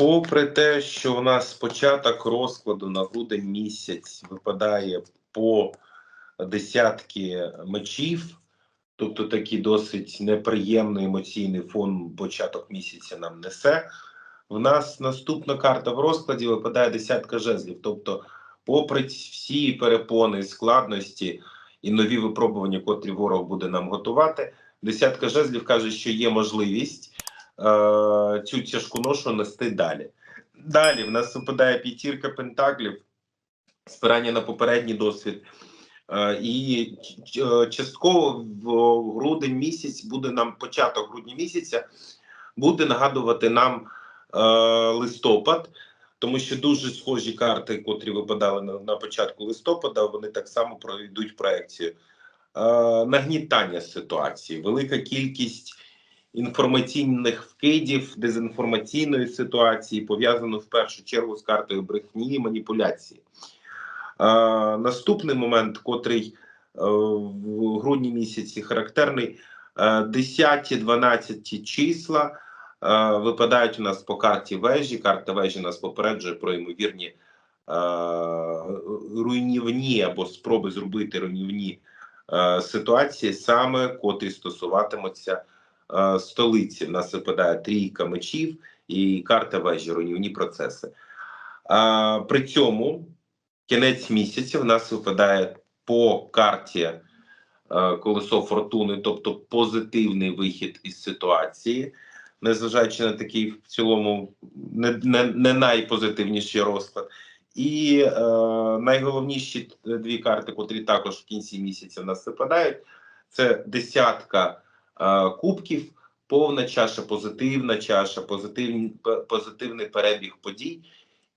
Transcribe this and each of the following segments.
Попри те, що у нас початок розкладу на грудень місяць випадає по десятки мечів, тобто такий досить неприємний емоційний фон початок місяця нам несе. В нас наступна карта в розкладі випадає десятка жезлів. Тобто, попри всі перепони, складності і нові випробування, котрі ворог буде нам готувати, десятка жезлів каже, що є можливість цю тяжку ношу нести далі. Далі в нас випадає п'ятірка пентаклів, спирання на попередній досвід. Е, і е, частково в грудень місяць буде нам початок грудня місяця буде нагадувати нам е, листопад, тому що дуже схожі карти, котрі випадали на, на початку листопада, вони так само пройдуть проекцію. Е, нагнітання ситуації, велика кількість інформаційних вкидів, дезінформаційної ситуації, пов'язано в першу чергу з картою брехні і маніпуляції. Е, наступний момент, котрий е, в грудні місяці характерний, е, 10-12 числа е, випадають у нас по карті вежі. Карта вежі нас попереджує про ймовірні е, руйнівні або спроби зробити руйнівні е, ситуації, саме котрі стосуватимуться столиці. В нас випадає трійка мечів і карта вежі, руйнівні процеси. Е, при цьому кінець місяця в нас випадає по карті е, колесо фортуни, тобто позитивний вихід із ситуації, незважаючи на такий в цілому не, не, не найпозитивніший розклад. І е, найголовніші дві карти, котрі також в кінці місяця в нас випадають, це десятка е, кубків, повна чаша, позитивна чаша, позитивний, позитивний перебіг подій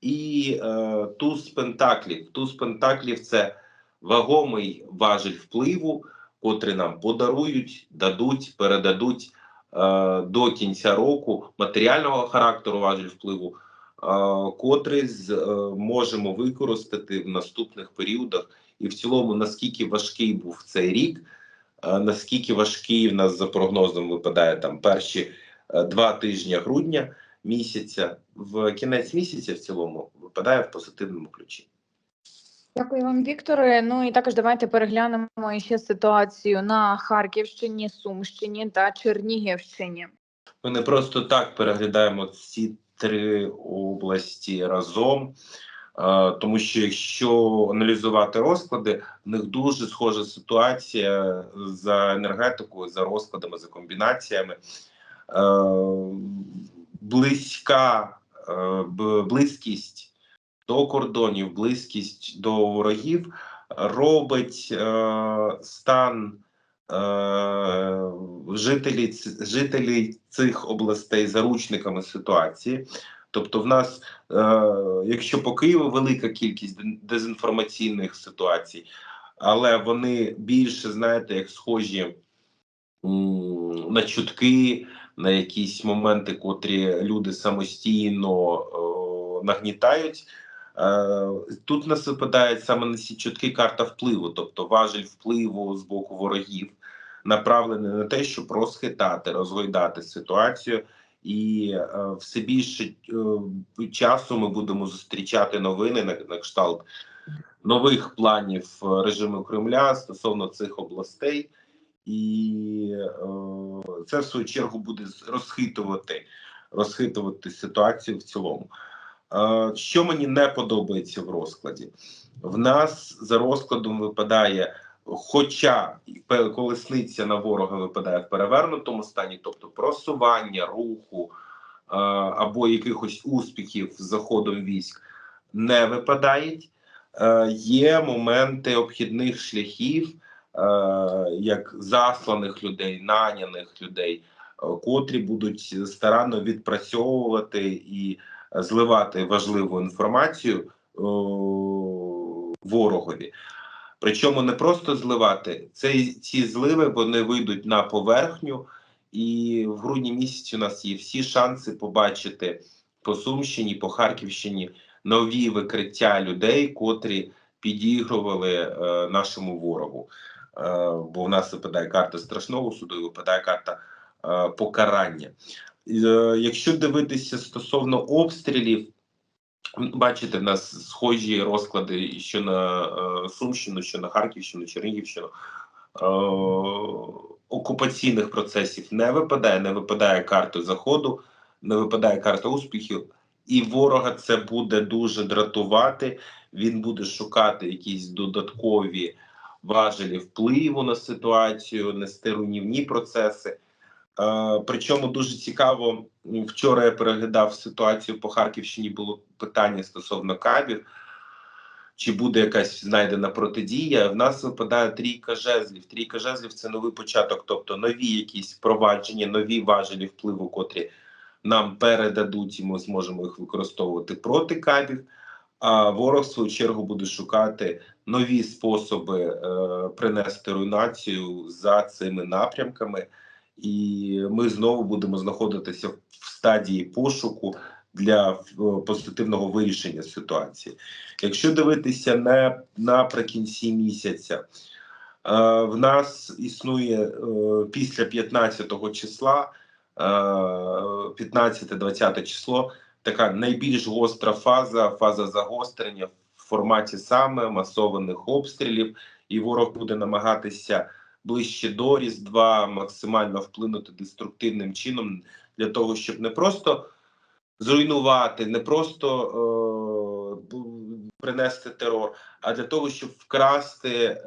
і е, туз пентаклів. Туз пентаклів це вагомий важіль впливу, котрий нам подарують, дадуть, передадуть е, до кінця року матеріального характеру важіль впливу, е, котрий з, е, можемо використати в наступних періодах. І в цілому, наскільки важкий був цей рік, е, наскільки важкий в нас за прогнозом випадає там перші е, два тижні грудня місяця, в кінець місяця в цілому випадає в позитивному ключі. Дякую вам, Вікторе. Ну і також давайте переглянемо ще ситуацію на Харківщині, Сумщині та Чернігівщині. Ми не просто так переглядаємо ці три області разом, тому що якщо аналізувати розклади, в них дуже схожа ситуація за енергетикою, за розкладами, за комбінаціями. Е, Близька е, близькість до кордонів, близькість до ворогів робить е, стан е, жителі, жителі цих областей заручниками ситуації. Тобто, в нас, е, якщо по Києву велика кількість дезінформаційних ситуацій, але вони більше, знаєте, як схожі на чутки, на якісь моменти, котрі люди самостійно е, нагнітають. Тут нас випадає саме на ці чутки карта впливу, тобто важель впливу з боку ворогів, направлений на те, щоб розхитати, розгойдати ситуацію, і е, все більше е, часу ми будемо зустрічати новини на, на кшталт нових планів е, режиму Кремля стосовно цих областей, і це в свою чергу буде розхитувати, розхитувати ситуацію в цілому. Що мені не подобається в розкладі? В нас за розкладом випадає, хоча колесниця на ворога випадає в перевернутому стані, тобто просування руху е, або якихось успіхів з заходом військ не випадають. Е, Є моменти обхідних шляхів, е, як засланих людей, наняних людей, котрі будуть старанно відпрацьовувати і зливати важливу інформацію ворогові. Причому не просто зливати, це ці зливи вони вийдуть на поверхню, і в грудні місяці у нас є всі шанси побачити по Сумщині, по Харківщині нові викриття людей, котрі підігрували е, нашому ворогу. Е, бо в нас випадає карта страшного суду, і випадає карта е, покарання. Е, Якщо дивитися стосовно обстрілів, бачите, в нас схожі розклади що на е, Сумщину, що на Харківщину, Чернігівщину. Е, окупаційних процесів не випадає, не випадає карти заходу, не випадає карта успіхів, і ворога це буде дуже дратувати. Він буде шукати якісь додаткові важелі впливу на ситуацію, нести руйнівні процеси. Е, причому дуже цікаво, вчора я переглядав ситуацію по Харківщині. Було питання стосовно кабів. Чи буде якась знайдена протидія? В нас випадає трійка жезлів. Трійка жезлів це новий початок, тобто нові якісь впровадження, нові важелі впливу, котрі нам передадуть, і ми зможемо їх використовувати проти кабів. А ворог, в свою чергу, буде шукати нові способи е, принести руйнацію за цими напрямками, і ми знову будемо знаходитися в стадії пошуку для е, позитивного вирішення ситуації. Якщо дивитися не наприкінці місяця, е, в нас існує е, після 15 числа, е, 15-20 число, така найбільш гостра фаза, фаза загострення в форматі саме масованих обстрілів, і ворог буде намагатися ближче до Різдва максимально вплинути деструктивним чином для того, щоб не просто зруйнувати, не просто е, принести терор, а для того, щоб вкрасти е,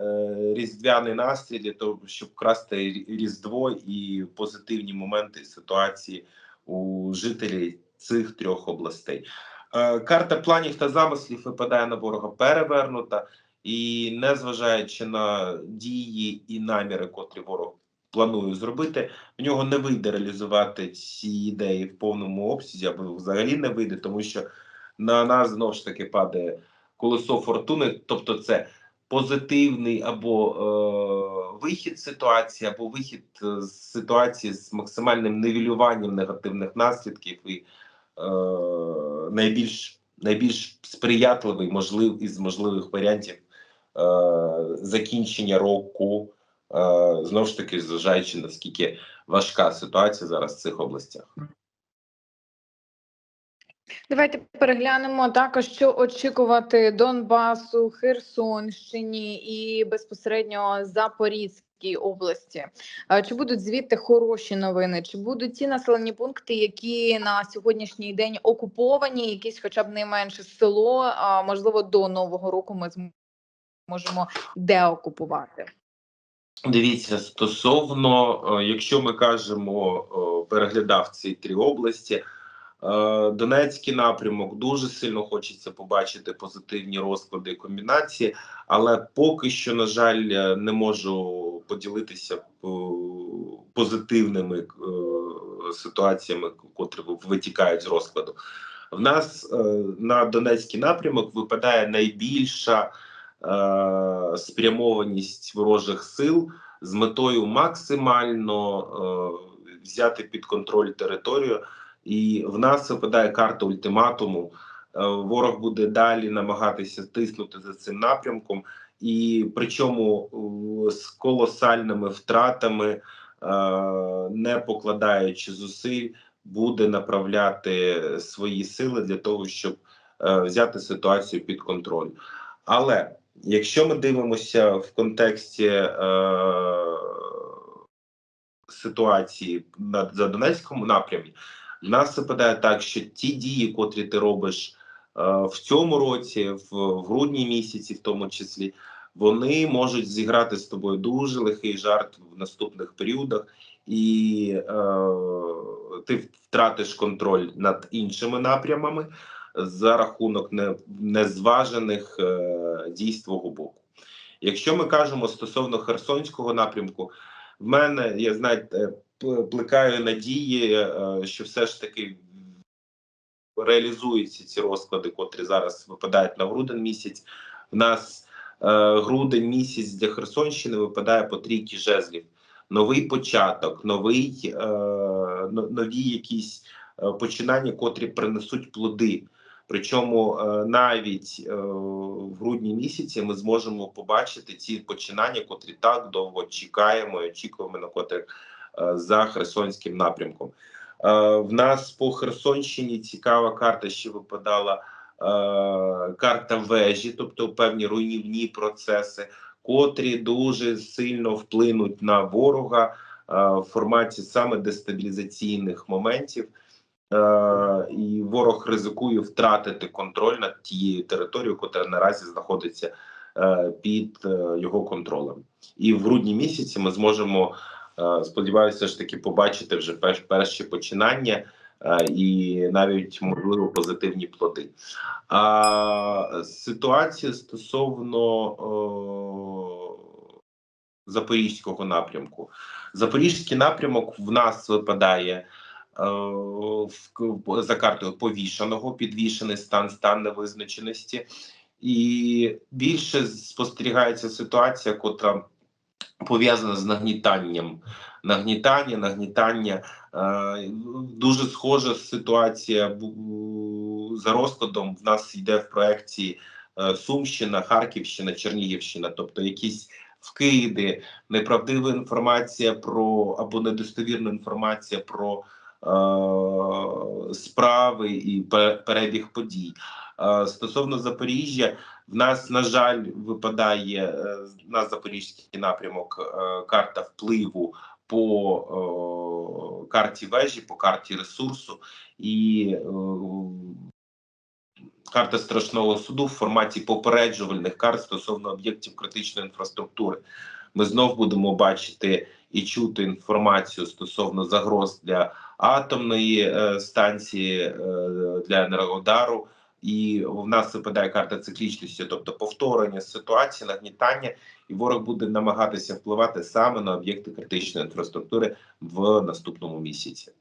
різдвяний настрій, для того, щоб вкрасти Різдво і позитивні моменти ситуації у жителів цих трьох областей. Е, карта планів та замислів випадає на ворога перевернута, і незважаючи на дії і наміри, котрі ворог планує зробити, в нього не вийде реалізувати ці ідеї в повному обсязі, або взагалі не вийде, тому що на нас знову ж таки падає колесо фортуни, тобто це позитивний або е, вихід ситуації, або вихід е, з ситуації з максимальним нивелюванням негативних наслідків і е, найбільш найбільш сприятливий можлив із можливих варіантів закінчення року. Е, знову ж таки, зважаючи наскільки важка ситуація зараз в цих областях. Давайте переглянемо також, що очікувати Донбасу, Херсонщині і безпосередньо Запорізькій області. Е, Чи будуть звідти хороші новини? Чи будуть ті населені пункти, які на сьогоднішній день окуповані, якісь, хоча б найменше село, можливо, до нового року ми зможемо деокупувати? Дивіться, стосовно, е, якщо ми кажемо, е, переглядав ці три області, е, Донецький напрямок дуже сильно хочеться побачити позитивні розклади і комбінації, але поки що, на жаль, не можу поділитися позитивними ситуаціями, котрі витікають з розкладу. В нас на Донецький напрямок випадає найбільша спрямованість ворожих сил з метою максимально е, взяти під контроль територію. І в нас випадає карта ультиматуму. Е, ворог буде далі намагатися тиснути за цим напрямком, і причому е, з колосальними втратами, не покладаючи зусиль, буде направляти свої сили для того, щоб взяти ситуацію під контроль. Але якщо ми дивимося в контексті е, ситуації на за Донецькому напрямі, в нас випадає так, що ті дії, котрі ти робиш е, в цьому році, в, в грудні місяці, в тому числі, вони можуть зіграти з тобою дуже лихий жарт в наступних періодах, і е, ти втратиш контроль над іншими напрямами за рахунок не, незважених е, дій з твого боку. Якщо ми кажемо стосовно Херсонського напрямку, в мене я знаєте, плекаю надії, е, що все ж таки реалізуються ці розклади, котрі зараз випадають на грудень місяць. В нас е, грудень місяць для Херсонщини випадає по трійки жезлів. Новий початок, новий, нові якісь починання, котрі принесуть плоди. Причому е, навіть е, в грудні місяці ми зможемо побачити ці починання, котрі так довго чекаємо і очікуємо на котрих е, за Херсонським напрямком. В нас по Херсонщині цікава карта, ще випадала карта вежі, тобто певні руйнівні процеси, котрі дуже сильно вплинуть на ворога в форматі саме дестабілізаційних моментів. Е, і ворог ризикує втратити контроль над тією територією, яка наразі знаходиться е, під е, його контролем. І в грудні місяці ми зможемо, сподіваюся, ж таки побачити вже перш, перші починання і навіть можливо позитивні плоди. А ситуація стосовно е, запорізького напрямку. Запорізький напрямок в нас випадає за картою повішаного, підвішений стан, стан невизначеності, і більше спостерігається ситуація, котра пов'язана з нагнітанням. Нагнітання, нагнітання. Е, дуже схожа ситуація за розкладом. В нас йде в проекції е, Сумщина, Харківщина, Чернігівщина, тобто якісь вкиди, неправдива інформація про або недостовірна інформація про е, справи і перебіг подій. Е, стосовно Запоріжжя, в нас, на жаль, випадає е, на запорізький напрямок е, карта впливу по е, карті вежі, по карті ресурсу і е, карта страшного суду в форматі попереджувальних карт стосовно об'єктів критичної інфраструктури. Ми знов будемо бачити і чути інформацію стосовно загроз для атомної е, станції, е, для енергодару. І в нас випадає карта циклічності, тобто повторення ситуації, нагнітання, і ворог буде намагатися впливати саме на об'єкти критичної інфраструктури в наступному місяці.